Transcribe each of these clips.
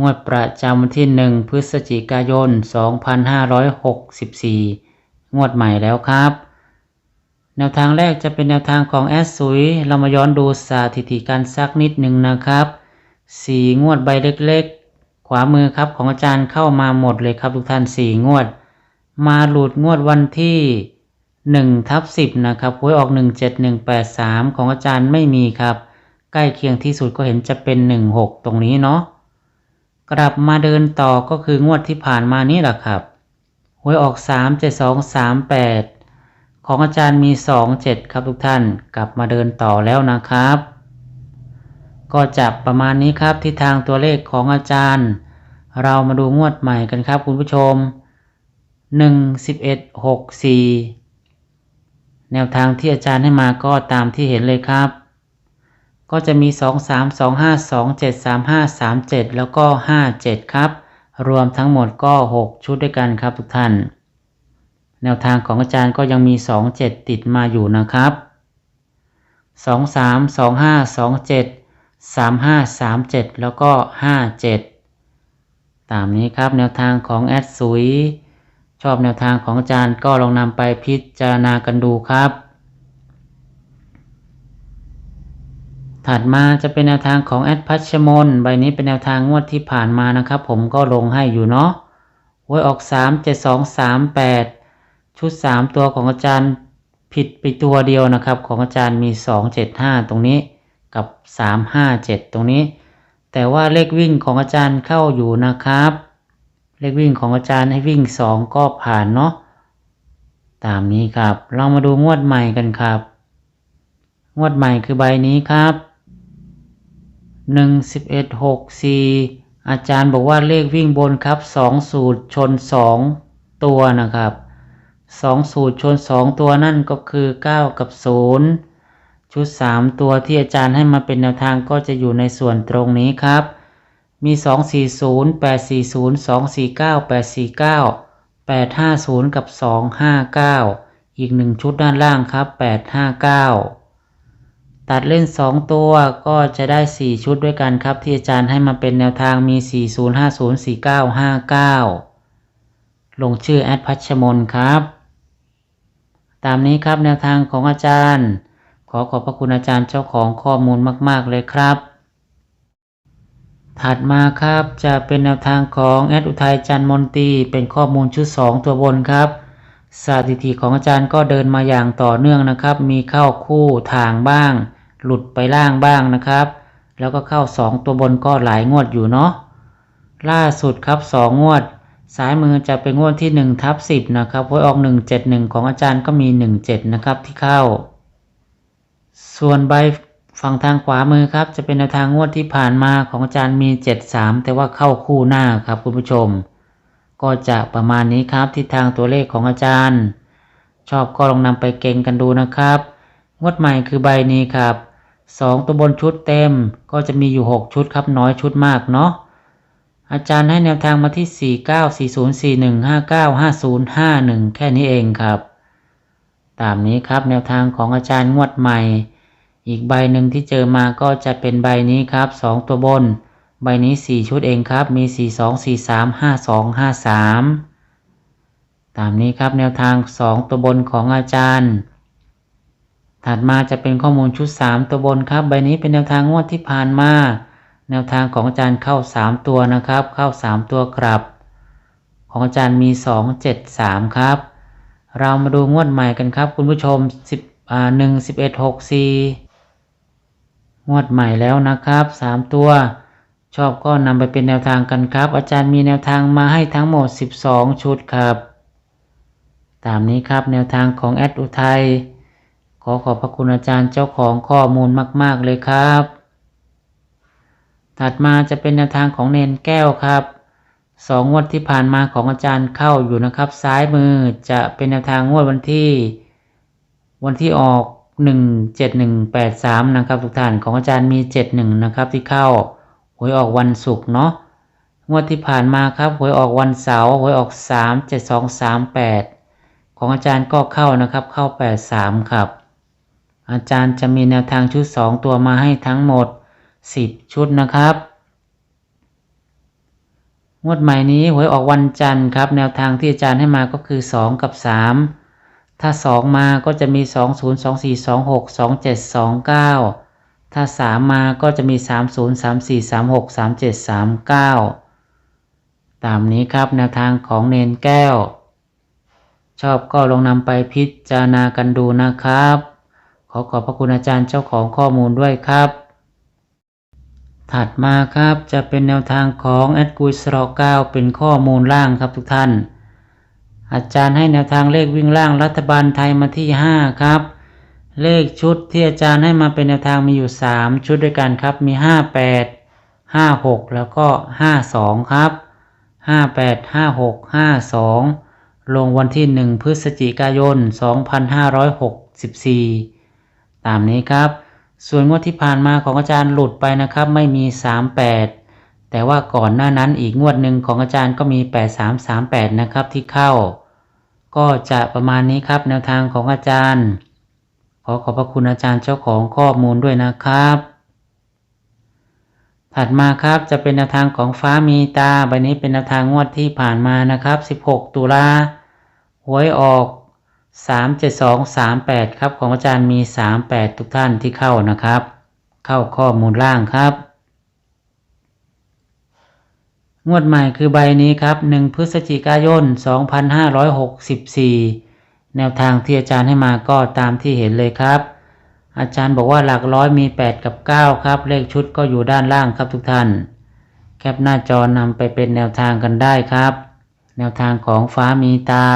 งวดประจำวันที่1พฤศจิกายน 2564 งวดใหม่แล้วครับ แนวทางแรกจะเป็นแนวทางของแอสซุย เรามาย้อนดูสถิติการซักนิดหนึ่งนะครับ 4 งวดใบเล็กๆ ขวามือครับของอาจารย์เข้ามาหมดเลยครับทุกท่าน 4 งวด มาหลุดงวดวันที่1ทับ10 นะครับหวยออก 17183 ของอาจารย์ไม่มีครับ ใกล้เคียงที่สุดก็เห็นจะเป็น 16 ตรงนี้เนาะ กลับมาเดินต่อก็คืองวดที่ผ่านมานี่แหละครับหวยออก 3 7 2 3 8 ของอาจารย์มี 2 7 ครับทุกท่านกลับมาเดินต่อแล้วนะครับ ก็จับประมาณนี้ครับที่ทางตัวเลขของอาจารย์ เรามาดูงวดใหม่กันครับคุณผู้ชม 1 11 6 4 แนวทางที่อาจารย์ให้มาก็ตามที่เห็นเลยครับ ก็จะมี 2 3 2 5 2 7 3 5 3 7 แล้วก็ 5 7 ครับ รวมทั้งหมดก็ 6 ชุดด้วยกันครับทุกท่าน แนวทางของอาจารย์ก็ยังมี 2 7 ติดมาอยู่นะครับ 2 3 2 5 2 7 3 5 3 7 แล้วก็ 5 7 ตามนี้ครับแนวทางของแอดสุยชอบแนวทางของอาจารย์ก็ลองนำไปพิจารณากันดูครับ ถัดมาจะเป็นแนวทางของแอดพัชมนใบนี้เป็นแนวทางงวดที่ผ่านมานะครับผมก็ลงให้อยู่เนาะหวยออก3 7 2 3 8 ชุด 3 ตัวของอาจารย์ผิดไปตัวเดียวนะครับ ของอาจารย์มี 2 7 5 ตรงนี้กับ 3 5 7 ตรงนี้ แต่ว่าเลขวิ่งของอาจารย์เข้าอยู่นะครับ เลขวิ่งของอาจารย์ให้วิ่ง 2 ก็ผ่านเนาะตามนี้ครับ เรามาดูงวดใหม่กันครับ งวดใหม่คือใบนี้ครับ หนึ่งสิบเอ็ดหกสี่อาจารย์บอกว่าเลขวิ่งบนครับสองสูตรชนสองตัวนะครับสองสูตรชนสองตัวนั่นก็คือเก้ากับศูนย์ชุดสามตัวที่อาจารย์ให้มาเป็นแนวทางก็จะอยู่ในส่วนตรงนี้ครับ มีสองสี่ศูนย์แปดสี่ศูนย์สองสี่เก้าแปดสี่เก้าแปดห้าศูนย์กับสองห้าเก้าอีกหนึ่งชุดด้านล่างครับแปดห้าเก้า ตัดเล่น 2 ตัวก็จะได้ 4 ชุดด้วยกันครับ ที่อาจารย์ให้มาเป็นแนวทางมี 40504959 ลงชื่อแอดพัชมนครับ ตามนี้ครับแนวทางของอาจารย์ ขอขอบพระคุณอาจารย์เจ้าของข้อมูลมาก ๆ เลยครับ ถัดมาครับจะเป็นแนวทางของแอดอุทัยจันมนตีเป็นข้อมูลชุด 2 ตัวบนครับสถิติของอาจารย์ก็เดินมาอย่างต่อเนื่องนะครับ มีเข้าคู่ทางบ้าง หลุดไปล่างบ้างนะครับ แล้วก็เข้า 2 ตัวบนก็หลายงวดอยู่เนาะล่าสุดครับ2งวด ซ้ายมือจะเป็นงวดที่1ทับ10นะครับหวยออก 171 ของอาจารย์ก็มี 17 นะครับที่เข้า ส่วนใบฝั่งทางขวามือครับ จะเป็นแนวทางงวดที่ผ่านมาของอาจารย์มี 73 แต่ว่าเข้าคู่หน้าครับคุณผู้ชม ก็จะประมาณนี้ครับทิศทางตัวเลขของอาจารย์ ชอบก็ลองนำไปเก่งกันดูนะครับ งวดใหม่คือใบนี้ครับ 2 ตัวบนชุดเต็มก็จะมีอยู่ 6 ชุดครับน้อยชุดมากเนาะอาจารย์ให้แนวทางมาที่ 49 40 41 59 50 51 แค่นี้เองครับ ตามนี้ครับแนวทางของอาจารย์งวดใหม่ อีกใบหนึ่งที่เจอมาก็จะเป็นใบนี้ครับ 2 ตัวบน ใบนี้ 4 ชุดเองครับ มี 4 2 4 3 5 2 5 3 ตามนี้ครับแนวทาง 2 ตัวบนของอาจารย์ ถัดมาจะเป็นข้อมูลชุด 3 ตัวบนครับ ใบนี้เป็นแนวทางงวดที่ผ่านมา แนวทางของอาจารย์เข้า 3 ตัวนะครับ เข้า 3 ตัวกลับ ของอาจารย์มี 2 7 3 ครับ เรามาดูงวดใหม่กันครับ คุณผู้ชม10อ่า1 11 6 4 งวดใหม่แล้วนะครับ 3 ตัว ชอบก็นำไปเป็นแนวทางกันครับ อาจารย์มีแนวทางมาให้ทั้งหมด 12 ชุดครับ ตามนี้ครับแนวทางของแอดอุทัย อขอบพระคุณอาจารย์เจ้าของข้อมูลมาก ๆ เลยครับ ถัดมาจะเป็นแนวทางของเนนแก้วครับสองงวดที่ผ่านมาของอาจารย์เข้าอยู่นะครับ ซ้ายมือจะเป็นแนวทางงวดวันที่ วันที่ออกหนึ่งเจ็ดหนึ่งแปดสามนะครับทุกท่านของอาจารย์มีเจ็ดหนึ่งนะครับที่เข้าหวยออกวันศุกร์เนาะงวดที่ผ่านมาครับหวยออกวันเสาร์หวยออกสามเจ็ดสองสามแปดของอาจารย์ก็เข้านะครับเข้าแปดสามครับ อาจารย์จะมีแนวทางชุดสองตัวมาให้ทั้งหมดสิบชุดนะครับ งวดใหม่นี้หวยออกวันจันทร์ครับ แนวทางที่อาจารย์ให้มาก็คือ 2 กับ 3 ถ้า 2 มาก็จะมี 2 0 2 4 2 6 2 7 2 9 ถ้า 3 มาก็จะมี 3 0 3 4 3 6 3 7 3 9 ตามนี้ครับแนวทางของเนนแก้ว ชอบก็ลองนำไปพิจารณากันดูนะครับ ขอขอบพระคุณอาจารย์เจ้าของข้อมูลด้วยครับ ถัดมาครับจะเป็นแนวทางของแอดกุยสโรเก้าเป็นข้อมูลล่างครับทุกท่าน อาจารย์ให้แนวทางเลขวิ่งล่างรัฐบาลไทยมาที่ 5 ครับ เลขชุดที่อาจารย์ให้มาเป็นแนวทางมีอยู่ 3 ชุดด้วยกันครับมี 58 56 แล้วก็ 52 ครับ 58 56 52 ลงวันที่ 1 พฤศจิกายน 2564 ตามนี้ครับ ส่วนงวดที่ผ่านมาของอาจารย์หลุดไปนะครับ ไม่มี 38 แต่ว่าก่อนหน้านั้นอีกงวดหนึ่งของอาจารย์ก็มี 8338 นะครับที่เข้า ก็จะประมาณนี้ครับแนวทางของอาจารย์ ขอขอบพระคุณอาจารย์เจ้าของข้อมูลด้วยนะครับ ถัดมาครับจะเป็นแนวทางของฟ้ามีตาใบนี้เป็นแนวทางงวดที่ผ่านมานะครับ 16 ตุลาหวยออก 37238 ครับของอาจารย์มี 38 ทุกท่านที่เข้านะครับ เข้าข้อมูลล่างครับ งวดใหม่คือใบนี้ครับ 1 พฤศจิกายน 2564 แนวทางที่อาจารย์ให้มาก็ตามที่เห็นเลยครับ อาจารย์บอกว่าหลักร้อยมี 8 กับ 9 ครับ เลขชุดก็อยู่ด้านล่างครับทุกท่าน แคปหน้าจอนำไปเป็นแนวทางกันได้ครับ แนวทางของฟ้ามีตา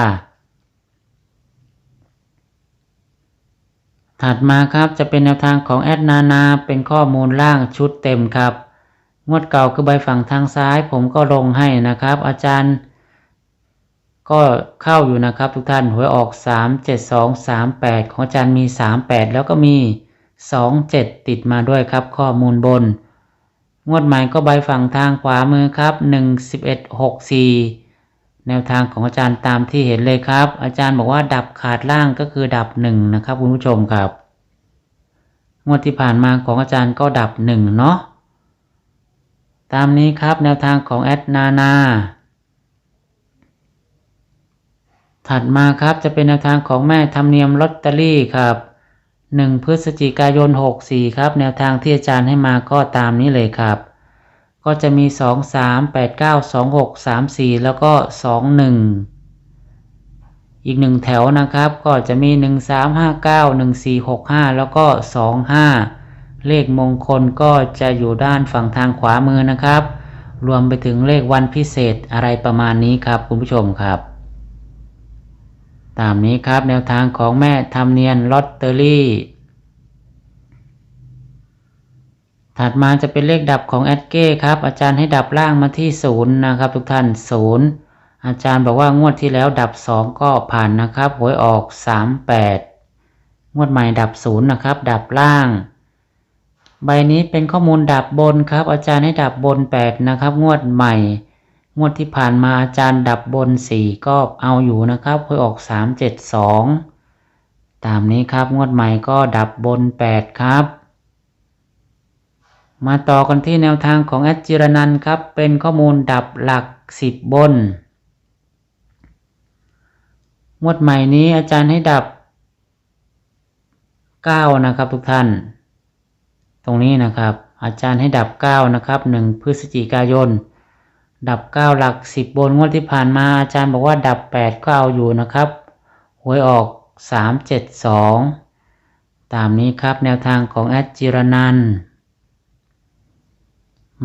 ถัดมาครับจะเป็นแนวทางของแอดนานาเป็นข้อมูลล่างชุดเต็มครับ งวดเก่าคือใบฝั่งทางซ้าย ผมก็ลงให้นะครับ อาจารย์ ก็เข้าอยู่นะครับ ทุกท่านหวยออก 3 7 2 3 8 ของอาจารย์มี 38 แล้วก็มี 2 7 ติดมาด้วยครับ ข้อมูลบน งวดใหม่ก็ใบฝั่งทางขวามือครับ 1 11 6 4 แนวทางของอาจารย์ตามที่เห็นเลยครับ อาจารย์บอกว่าดับขาดล่างก็คือดับหนึ่งนะครับคุณผู้ชมครับงวดที่ผ่านมาของอาจารย์ก็ดับหนึ่งเนาะตามนี้ครับแนวทางของแอดนานาถัดมาครับจะเป็นแนวทางของแม่ธรรมเนียมลอตเตอรี่ครับ1พฤศจิกายน 64 ครับ แนวทางที่อาจารย์ให้มาก็ตามนี้เลยครับ ก็จะมี2 3 8 9 2 6 3 4แล้วก็2 1อีกหนึ่งแถวนะครับ ก็จะมี1 3 5 9 1 4 6 5แล้วก็2 5เลขมงคลก็จะอยู่ด้านฝั่งทางขวามือนะครับ รวมไปถึงเลขวันพิเศษอะไรประมาณนี้ครับคุณผู้ชมครับ ตามนี้ครับแนวทางของแม่ทำเนียนลอตเตอรี่ ถัดมาจะเป็นเลขดับของแอดเก้ครับ อาจารย์ให้ดับล่างมาที่ศูนย์นะครับ ทุกท่านศูนย์อาจารย์บอกว่างวดที่แล้วดับสองก็ผ่านนะครับหวยออกสามแปดงวดใหม่ดับศูนย์นะครับ ดับล่าง ใบนี้เป็นข้อมูลดับบนครับ อาจารย์ให้ดับบนแปดนะครับ งวดใหม่ งวดที่ผ่านมาอาจารย์ดับบนสี่ก็เอาอยู่นะครับหวยออกสามเจ็ดสองตามนี้ครับงวดใหม่ก็ดับบนแปดครับ มาต่อกันที่แนวทางของแอดจิรนันครับ เป็นข้อมูลดับหลักสิบบน งวดใหม่นี้อาจารย์ให้ดับเก้านะครับทุกท่าน ตรงนี้นะครับ อาจารย์ให้ดับเก้านะครับหนึ่งพฤศจิกายน ดับเก้าหลักสิบบนงวดที่ผ่านมาอาจารย์บอกว่าดับแปดก็เอาอยู่นะครับหวยออกสามเจ็ดสองตามนี้ครับแนวทางของแอดจิรนัน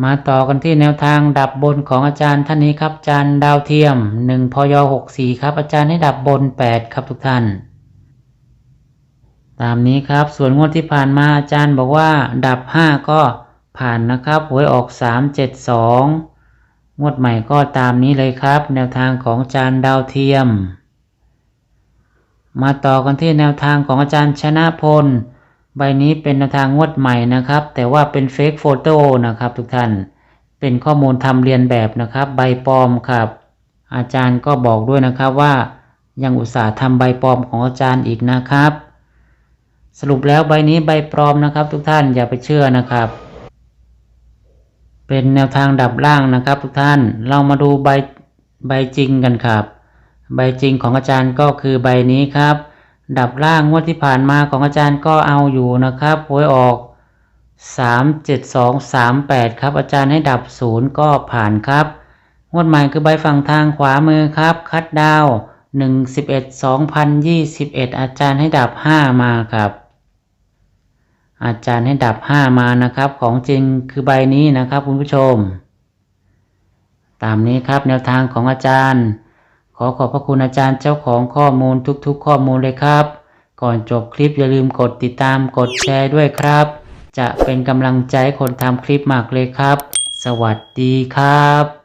มาต่อกันที่แนวทางดับบนของอาจารย์ท่านนี้ครับอาจารย์ดาวเทียม1พย64ครับ อาจารย์ให้ดับบน 8 ครับทุกท่าน ตามนี้ครับส่วนงวดที่ผ่านมาอาจารย์บอกว่าดับ 5 ก็ผ่านนะครับหวยออก 372 งวดใหม่ก็ตามนี้เลยครับ แนวทางของอาจารย์ดาวเทียม มาต่อกันที่แนวทางของอาจารย์ชนะพล ใบนี้เป็นแนวทางงวดใหม่นะครับ แต่ว่าเป็นเฟกโฟโต้นะครับทุกท่าน เป็นข้อมูลทำเรียนแบบนะครับ ใบปลอมครับ อาจารย์ก็บอกด้วยนะครับว่ายังอุตส่าห์ทำใบปลอมของอาจารย์อีกนะครับ สรุปแล้วใบนี้ใบปลอมนะครับ ทุกท่านอย่าไปเชื่อนะครับ เป็นแนวทางดับล่างนะครับ ทุกท่าน เรามาดูใบใบจริงกันครับ ใบจริงของอาจารย์ก็คือใบนี้ครับ ดับล่างงวดที่ผ่านมาของอาจารย์ก็เอาอยู่นะครับหวยออก 3 7 2 3 8 ครับ อาจารย์ให้ดับ0ก็ผ่านครับ งวดใหม่คือใบฝั่งทางขวามือครับ คัดดาว1 11 2021 อาจารย์ให้ดับ 5 มาครับ อาจารย์ให้ดับ 5 มานะครับ ของจริงคือใบนี้นะครับคุณผู้ชม ตามนี้ครับแนวทางของอาจารย์ ขอขอบพระคุณอาจารย์เจ้าของข้อมูลทุกๆ ข้อมูลเลยครับ ก่อนจบคลิปอย่าลืมกดติดตามกดแชร์ด้วยครับ จะเป็นกำลังใจคนทำคลิปมากเลยครับ สวัสดีครับ